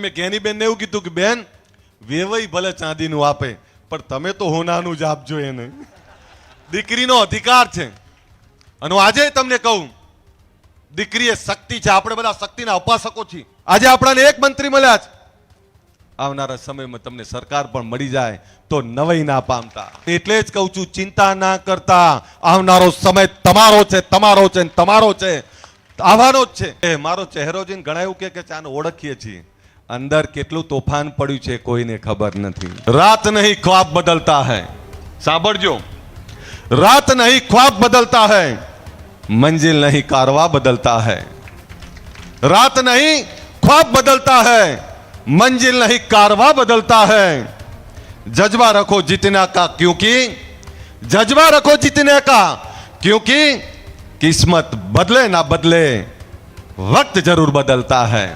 મેં કેની બેન એવું કીધું કે, બેન, વેવાઈ ભલે ચાંદીનું આપે, પણ તમે તો હોનાનું જ આપજો એને. દીકરીનો અધિકાર છે. અને આજે તમને કહું દીકરી એ શક્તિ છે. આપણે બધા શક્તિના ઉપાસકો છીએ. આજે આપણાને એક મંત્રી મળ્યા છે. આવનારા સમયમાં તમને સરકાર પણ મળી જાય તો નવાઈ ના પામતા. એટલે જ કહું છું, ચિંતા ના કરતા. આવનારો સમય તમારો છે તમારો છે તમારો છે. આવવાનો જ છે. મારો ચહેરો જોઈને ઘણા એવું કે આને ઓળખીએ છીએ. અંદર કેટલું તોફાન પડ્યું છે કોઈને ખબર નથી. રાત નહીં ખ્વાબ બદલતા હૈ. સાંભળજો. રાત નહીં ખ્વાબ બદલતા હૈ. મંજિલ નહીં કારવા બદલતા હૈ. રાત નહીં ખ્વાબ બદલતા હૈ. મંજિલ નહીં કારવા બદલતા હૈ. જજવા રખો જીતના કા ક્યુંકિ? જજવા રખો જીતને કા ક્યુંકિ? કિસ્મત બદલે ના બદલે વક્ત જરૂર બદલતા હૈ.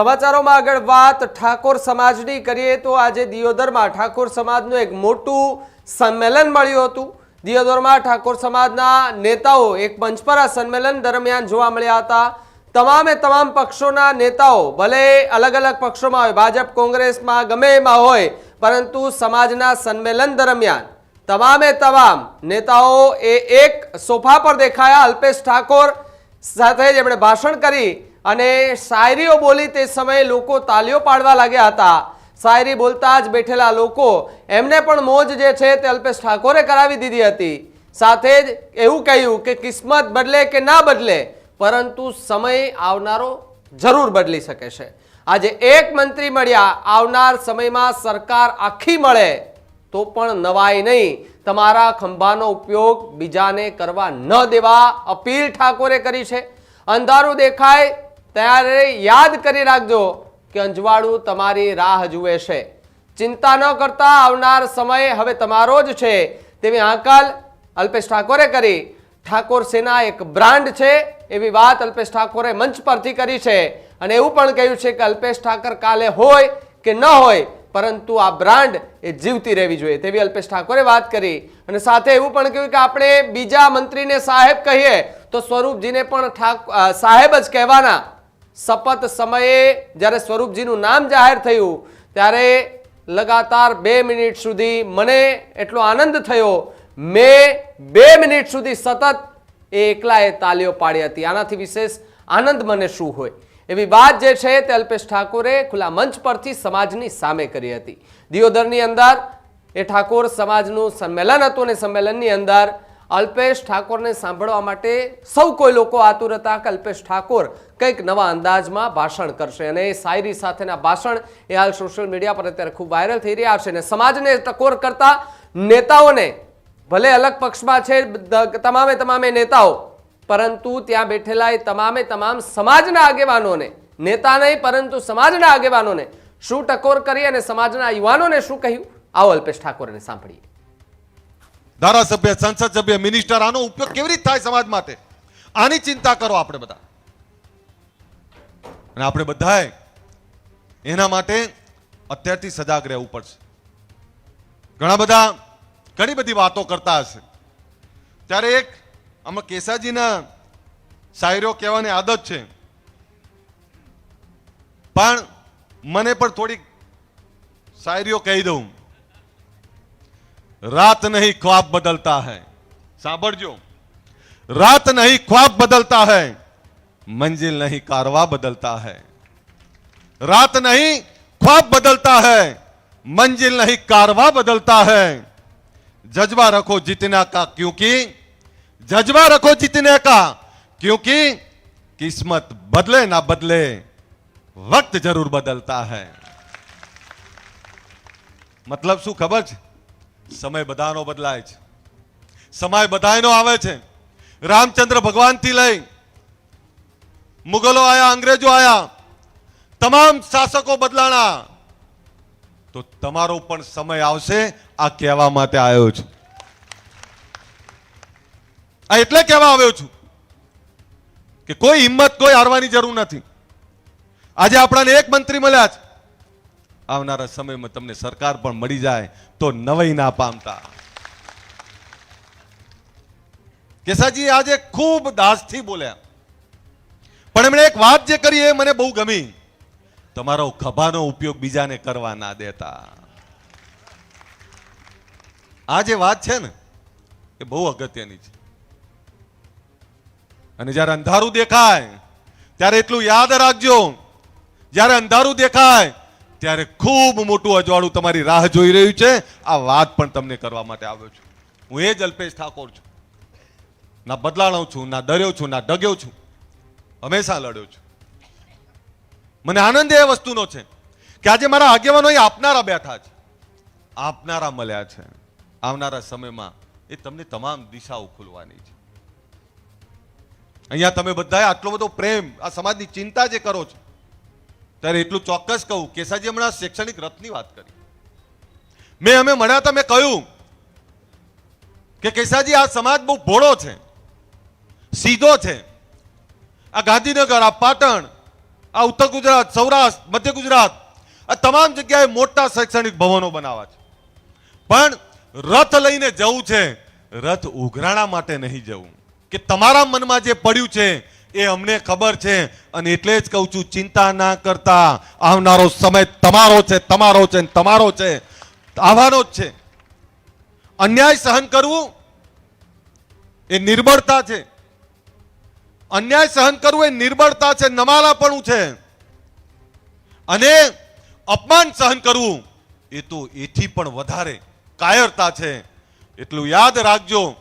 સમાચારોમાં આગળ વાત. ઠાકોર સમાજની કરીએ તો આજે દિયોદરમાં ઠાકોર સમાજનું એક મોટું સંમેલન મળ્યું હતું. દિયોદરમાં ઠાકોર સમાજના નેતાઓ એક મંચ પર આ સંમેલન દરમિયાન જોવા મળ્યા હતા. તમામે તમામ પક્ષોના નેતાઓ, ભલે અલગ અલગ પક્ષોમાં હોય, ભાજપ, કોંગ્રેસમાં ગમે એમાં હોય, પરંતુ સમાજના સંમેલન દરમિયાન તમામે તમામ નેતાઓ એ એક સોફા પર દેખાયા. અલ્પેશ ઠાકોર સાથે જ એમણે ભાષણ કરી. અને શાયરીઓ બોલી તે સમયે લોકો તાલીઓ પાડવા લાગ્યા હતા. શાયરી બોલતા જ બેઠેલા લોકો એમને પણ મોજ જે છે તે અલ્પેશ ઠાકોરે કરાવી દીધી હતી. સાથે જ એવું કહ્યું કે કિસ્મત બદલે કે ના બદલે, પરંતુ સમય આવનારો જરૂર બદલી શકે છે. આજે એક મંત્રી મળ્યા, આવનાર સમયમાં સરકાર આખી મળે તો પણ નવાય નહીં. તમારા ખંભાનો ઉપયોગ બીજાને કરવા ન દેવા અપીલ ઠાકોરે કરી છે. અંધારું દેખાય ત્યારે યાદ કરી રાખજો કે અંજવાળું તમારી રાહ જુએ છે. ચિંતા ન કરતા આવનાર સમય હવે તમારો જ છે. તેવી આંકાલ અલ્પેશ ઠાકોરે કરી. ઠાકોર સેના એક બ્રાન્ડ છે, એવી વાત અલ્પેશ ઠાકોરે મંચ પરથી કરી છે. અને એવું પણ કહ્યું છે કે અલ્પેશ ઠાકર કાલે હોય કે ન હોય, પરંતુ આ બ્રાન્ડ એ જીવતી રહેવી જોઈએ. તેવી અલ્પેશ ઠાકોરે વાત કરી. અને સાથે એવું પણ કહ્યું કે આપણે બીજા મંત્રીને સાહેબ કહીએ, તો સ્વરૂપજીને પણ સાહેબ જ કહેવાના. શપથ સમયે જ્યારે સ્વરૂપજીનું નામ જાહેર થયું, ત્યારે લગાતાર બે મિનિટ સુધી મને એટલો આનંદ થયો. મેં બે મિનિટ સુધી સતત એ એકલાએ તાલીઓ પાડી હતી. આનાથી વિશેષ આનંદ મને શું હોય? એવી વાત જે છે તે અલ્પેશ ઠાકોરે ખુલ્લા મંચ પરથી સમાજની સામે કરી હતી. દિયોદરની અંદર એ ઠાકોર સમાજનું સંમેલન હતું અને સંમેલનની અંદર અલ્પેશ ઠાકોરને સાંભળવા માટે સૌ કોઈ લોકો આતુર હતા કે અલ્પેશ ઠાકોર કંઈક નવા અંદાજમાં ભાષણ કરશે અને એ શાયરી સાથેના ભાષણ એ હાલ સોશિયલ મીડિયા પર અત્યારે ખૂબ વાયરલ થઈ રહ્યા છે અને સમાજને ટકોર કરતા નેતાઓને ભલે અલગ પક્ષમાં છે તમામે તમામે નેતાઓ, પરંતુ ત્યાં બેઠેલા એ તમામે તમામ સમાજના આગેવાનોને નેતા નહીં, પરંતુ સમાજના આગેવાનોને શું ટકોર કરી અને સમાજના યુવાનોને શું કહ્યું? આવો અલ્પેશ ઠાકોરને સાંભળીએ. ધારાસભ્ય સંસદ સભ્ય મિનિસ્ટર આનો ઉપયોગ કેવી રીતે થાય સમાજ માટે? આની ચિંતા કરો આપણે બધા. અને આપણે બધાએ એના માટે અત્યારથી સજાગ રહેવું પડશે. ઘણા બધા ઘણી બધી વાતો કરતા હશે. ત્યારે એક આમાં કેસાજીના શાયરીઓ કહેવાની આદત છે. પણ મને પણ થોડીક શાયરીઓ કહી દઉં. रात नहीं ख्वाब बदलता है સાંભળજો रात नहीं ख्वाब बदलता है मंजिल नहीं कारवा बदलता है रात नहीं ख्वाब बदलता है मंजिल नहीं कारवा बदलता है जज्बा रखो जीतने का क्योंकि जज्बा रखो जीतने का क्योंकि किस्मत बदले ना बदले वक्त जरूर बदलता है મતલબ શું ખબર છે સમય બધાનો બદલાય છે. સમય બધાયનો આવે છે. રામચંદ્ર ભગવાનથી લઈ મુગલો આયા, અંગ્રેજો આયા, તમામ શાસકો બદલાણા. તો તમારો પણ સમય આવશે, આ કહેવા માટે આવ્યો છું. આ એટલે કહેવા આવ્યો છું કે કોઈ હિંમત, કોઈ હારવાની જરૂર નથી. આજે આપણાને એક મંત્રી મળ્યા છે. આવનારા સમયમાં તમને સરકાર પણ મળી જાય તો નવાઈ ના પામતા. કેસાજી આજે ખૂબ દાસથી બોલ્યા. પણ એમણે એક વાત જે કરી એ મને બહુ ગમી. તમારો ખભાનો ઉપયોગ બીજાને કરવા ના દેતા. આ જે વાત છે ને, એ બહુ અગત્યની છે. અને જ્યારે અંધારું દેખાય, ત્યારે એટલું યાદ રાખજો. જ્યારે અંધારું દેખાય ત્યારે ખૂબ મોટું અજવાળું તમારી રાહ જોઈ રહ્યું છે. આ વાત પણ તમને કરવા માટે આવ્યો છું. હું એ જ અલ્પેશ ઠાકોર છું. ના બદલાણો છું, ના ડર્યો છું, ના ડગ્યો છું. હંમેશા લડ્યો છું. મને આનંદ એ વસ્તુનો છે કે આજે મારા આગેવાનો અહીં આપનારા બેઠા છે. આપનારા મળ્યા છે. આવનારા સમયમાં એ તમને તમામ દિશાઓ ખુલવાની છે. અહીંયા તમે બધાએ આટલો બધો પ્રેમ, આ સમાજની ચિંતા જે કરો છો ત્યારે એટલું ચોક્કસ કહું, કેસાજી હમણાં શૈક્ષણિક રથની વાત કરી. મેં અમે મળ્યા હતા, મેં કહ્યું કે કેસાજી, આ સમાજ બહુ ભોળો છે, સીધો છે. આ ગાંધીનગર, આ પાટણ, આ ઉત્તર ગુજરાત, સૌરાષ્ટ્ર, મધ્ય ગુજરાત, આ તમામ જગ્યાએ મોટા શૈક્ષણિક ભવનો બનાવવા છે. પણ રથ લઈને જવું છે, રથ ઉઘરાણા માટે નહીં જવું. કે તમારા મનમાં જે પડ્યું છે એ અમને ખબર છે અને એટલે જ કહું છું, ચિંતા ના કરતા. આવનારો સમય તમારો છે તમારો છે તમારો છે. આવવાનો જ છે. અન્યાય સહન કરવું એ નિર્બળતા છે. અન્યાય સહન કરવું એ નિર્બળતા છે, નમાલાપણું છે. અને અપમાન સહન કરવું એ તો એથી પણ વધારે કાયરતા છે. એટલું યાદ રાખજો.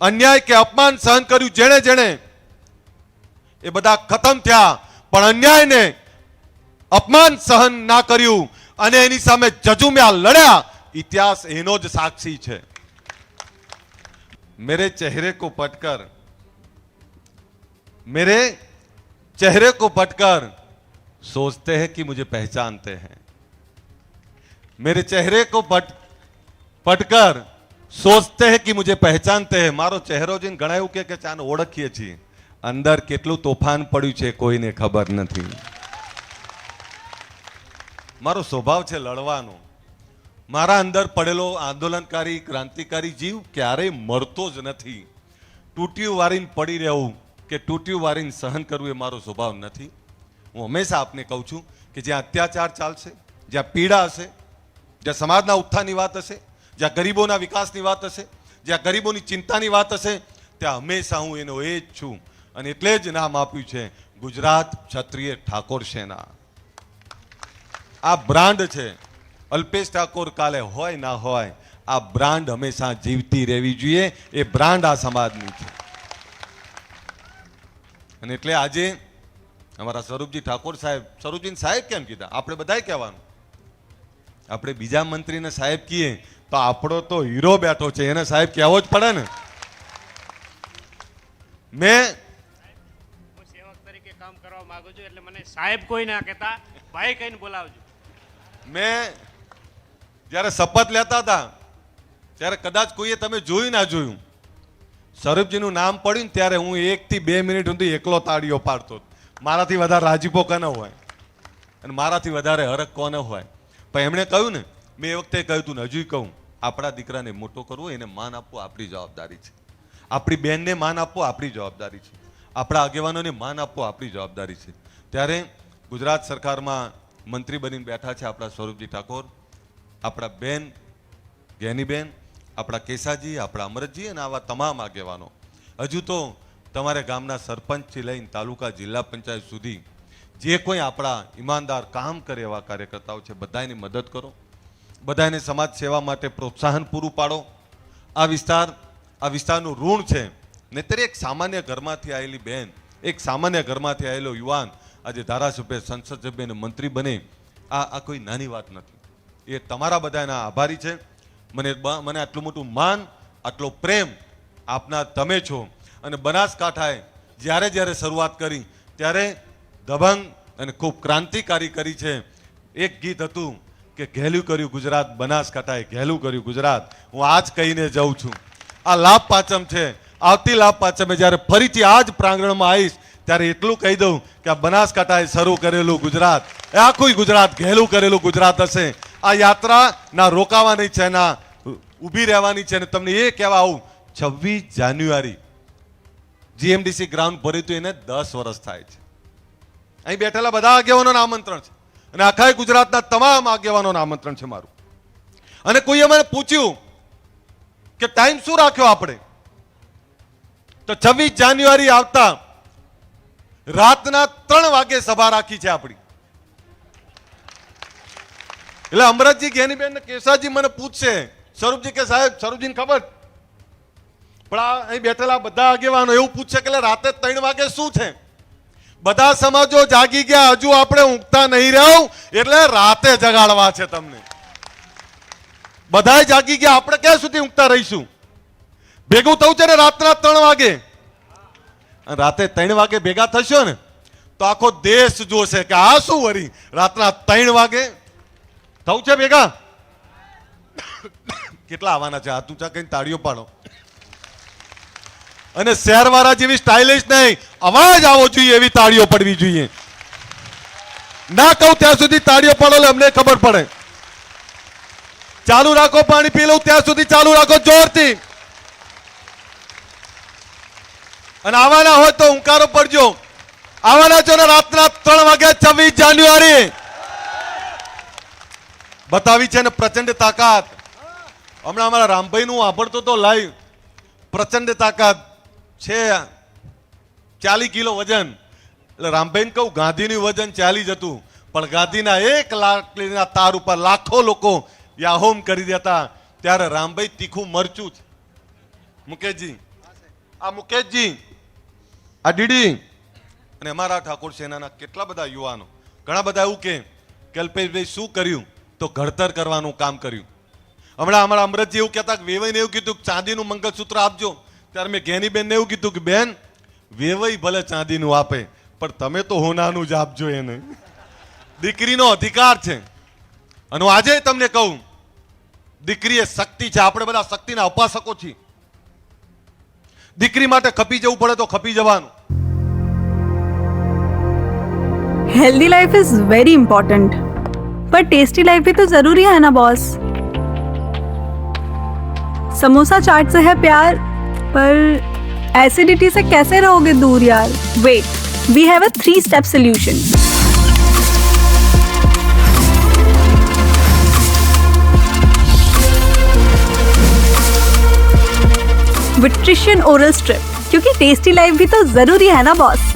અન્યાય કે અપમાન સહન કર્યું જેણે જેણે એ બધા ખતમ થયા પણ અન્યાયને અપમાન સહન ના કર્યું અને એની સામે જજુમ્યા લડ્યા ઇતિહાસ એનો જ સાક્ષી છે मेरे चेहरे को पटकर मेरे चेहरे को पटकर सोचते हैं कि मुझे पहचानते हैं मेरे चेहरे को पट पटकर सोचते हैं कि मुझे पहचानते हैं મારો ચહેરો જોઈને ઘણા એવું કહે કે ચાને ઓળખીએ છીએ અંદર કેટલું તોફાન પડ્યું છે કોઈને ખબર નથી. મારો સ્વભાવ છે લડવાનો. મારા અંદર પડેલો આંદોલનકારી, ક્રાંતિકારી જીવ ક્યારેય મરતો જ નથી. તૂટ્યું વારીને પડી રહેવું કે તૂટ્યું વારીને સહન કરવું એ મારો સ્વભાવ નથી. હું હંમેશા આપને કહું છું કે જ્યાં અત્યાચાર ચાલશે, જ્યાં પીડા હશે, જ્યાં સમાજના ઉત્થાનની વાત હશે, જ્યાં ગરીબોના વિકાસની વાત હશે, જ્યાં ગરીબોની ચિંતાની વાત હશે, ત્યાં હંમેશા હું એનો એ જ છું. અને એટલે જ નામ આપ્યું છે ગુજરાત ક્ષત્રિય ઠાકોર સેના. આ બ્રાન્ડ છે. અલ્પેશ ઠાકોર કાલે હોય ના હોય, આ બ્રાન્ડ હંમેશા જીવતી રહેવી જોઈએ. એ બ્રાન્ડ આ સમાજની છે. અને એટલે આજે અમારા સ્વરૂપજી ઠાકોર સાહેબ સ્વરૂપજી સાહેબ કેમ કીધા? આપણે બધાય કહેવાનું. આપણે બીજા મંત્રીને સાહેબ કહીએ, તો આપણો તો હીરો બેઠો છે. એને સાહેબ કહેવો જ પડે ને. મેં છું એટલે મને સાહેબ કોઈ ના કહેતા, ભાઈ કહીને બોલાવજો. મેં જ્યારે શપથ લેતા હતા, ત્યારે કદાચ કોઈએ તમે જોયું ના જોયું. સ્વરૂપજીનું નામ પડ્યું ને ત્યારે હું એકથી બે મિનિટ સુધી એકલો તાળીઓ પાડતો મારાથી વધારે રાજીપો કોને હોય? અને મારાથી વધારે હરક કોને હોય? પણ એમણે કહ્યું ને, મેં એ વખતે કહ્યું હતું ને હજુ કહું, આપણા દીકરાને મોટો કરવો એને માન આપવું આપણી જવાબદારી છે. આપણી બેનને માન આપવું આપણી જવાબદારી છે. આપણા આગેવાનોને માન આપવું આપણી જવાબદારી છે. ત્યારે ગુજરાત સરકારમાં મંત્રી બનીને બેઠા છે આપણા સ્વરૂપજી ઠાકોર, આપણા બેન ગેનીબેન, આપણા કેસાજી, આપણા અમરતજી અને આવા તમામ આગેવાનો. હજુ તો તમારે ગામના સરપંચથી લઈને તાલુકા જિલ્લા પંચાયત સુધી જે કોઈ આપણા ઈમાનદાર કામ કરે એવા કાર્યકર્તાઓ છે બધાની મદદ કરો. બધાને સમાજ સેવા માટે પ્રોત્સાહન પૂરું પાડો. આ વિસ્તાર, આ વિસ્તારનું ઋણ છે. નહીતર એક સામાન્ય ઘરમાંથી આવેલી બેન, એક સામાન્ય ઘરમાંથી આવેલો યુવાન આજે ધારાસભ્ય સંસદ અને મંત્રી બને, આ આ કોઈ નાની વાત નથી. એ તમારા બધાના આભારી છે. મને મને આટલું મોટું માન, આટલો પ્રેમ આપનાર તમે છો. અને બનાસકાંઠાએ જ્યારે જ્યારે શરૂઆત કરી, ત્યારે દબંગ અને ખૂબ ક્રાંતિકારી કરી છે. એક ગીત હતું કે ઘેલું કર્યું ગુજરાત, બનાસકાંઠાએ ઘેલું કર્યું ગુજરાત હું આજ કહીને જાઉં છું. આ લાભ પાંચમ છે. આવતી લાભ પાંચમે જ્યારે ફરીથી આ જ પ્રાંગણમાં આવીશ ત્યારે એટલું કહી દઉં કે આ બનાસકાંઠાએ શરૂ કરેલું ગુજરાત, એ આખું ગુજરાત ઘેલું કરેલું ગુજરાત હશે. આ યાત્રા ના રોકાવાની છે, ના ઊભી રહેવાની છે, અને તમને એ કહેવા આવું, છવ્વીસ જાન્યુઆરી, જીએમડીસી ગ્રાઉન્ડ ભર્યું હતું એને દસ વર્ષ થાય છે. અહીં બેઠેલા બધા આગેવાનોને આમંત્રણ છે. અને આખા ગુજરાતના તમામ આગેવાનોને આમંત્રણ છે મારું. અને કોઈએ મને પૂછ્યું કે ટાઈમ શું રાખ્યો આપણે? તો છવ્વીસ જાન્યુઆરી આવતા રાતના ત્રણ વાગે સભા રાખી છે આપણી. એટલે અમરતજી ઘેનીબેન કેસાજી મને પૂછશે, સ્વરૂપજી કે સાહેબ, સ્વરૂપજીને ખબર? પણ આ અહીં બેઠેલા બધા આગેવાનો એવું પૂછશે કે રાતે ત્રણ વાગે શું છે? બધા સમાજો જાગી ગયા, હજુ આપણે ઊંઘતા નહીં રહ્યો, એટલે રાતે જગાડવા છે તમને. બધા જાગી ગયા, આપણે ક્યાં સુધી ઊંઘતા રહીશું? ભેગું થવું છે ને રાતના ત્રણ વાગે. રાતે ત્રણ વાગે ભેગા થશો ને, તો આખો દેશ જોશે કે આ શું વરી? રાતના ત્રણ વાગે થવું છે ભેગા? કેટલા આવવાના છે? હાથ ઊંચા કઈ તાળીઓ પાડો. અને શહેરવાળા જેવી સ્ટાઇલિશ નહીં. અવાજ આવો જોઈએ એવી તાળીઓ પડવી જોઈએ. ના કહું ત્યાં સુધી તાળીઓ પડો અમને ખબર પડે. ચાલુ રાખો પાણી પી લઉં, ત્યાં સુધી ચાલુ રાખો, જોરથી. અને આવવાના હોય તો હુંકારો પડજો. આવવાના છો ને રાતના ત્રણ વાગ્યા છવ્વીસ જાન્યુઆરી. બતાવી છે ને પ્રચંડ તાકાત. હમણાં અમારા રામભાઈ નું વાપરતો તો લાઈવ. પ્રચંડ તાકાત છે ચાલી કિલો વજન. એટલે રામભાઈ કહું, ગાંધીનું વજન ચાલી જતું પણ ગાંધીના એક લાકડીના તાર ઉપર લાખો લોકો યાહોમ કરી દેતા. ત્યારે રામભાઈ તીખું મરચું છે મુકેશજી. આ મુકેશજી. આ ડીડી. અને અમારા ઠાકોર સેનાના કેટલા બધા યુવાનો, ઘણા બધા એવું કે કલ્પેશભાઈ શું કર્યું? તો ઘડતર કરવાનું કામ કર્યું. હમણાં અમારા અમરતજી એવું કહેતા કે વેવાઈને એવું કીધું કે ચાંદીનું મંગળસૂત્ર આપજો. ત્યારે મેં ઘેનીબેનને એવું કીધું કે, બેન, વેવાઈ ભલે ચાંદીનું આપે, પણ તમે તો હોનાનું જ આપજો એને. દીકરીનો અધિકાર છે. અને આજે તમને કહું દીકરી એ શક્તિ છે. આપણે બધા શક્તિના ઉપાસકો છીએ. દીકરી માટે ખપી જવું પડે તો ખપી જવાનું healthy life is very important पर टेस्टी लाइफ भी तो जरूरी है ना बॉस समोसा चाट से है प्यार पर एसिडिटी से कैसे रहोगे दूर यार wait we have a three step solution विट्रिशियन oral strip क्योंकि टेस्टी लाइफ भी तो जरूरी है ना बॉस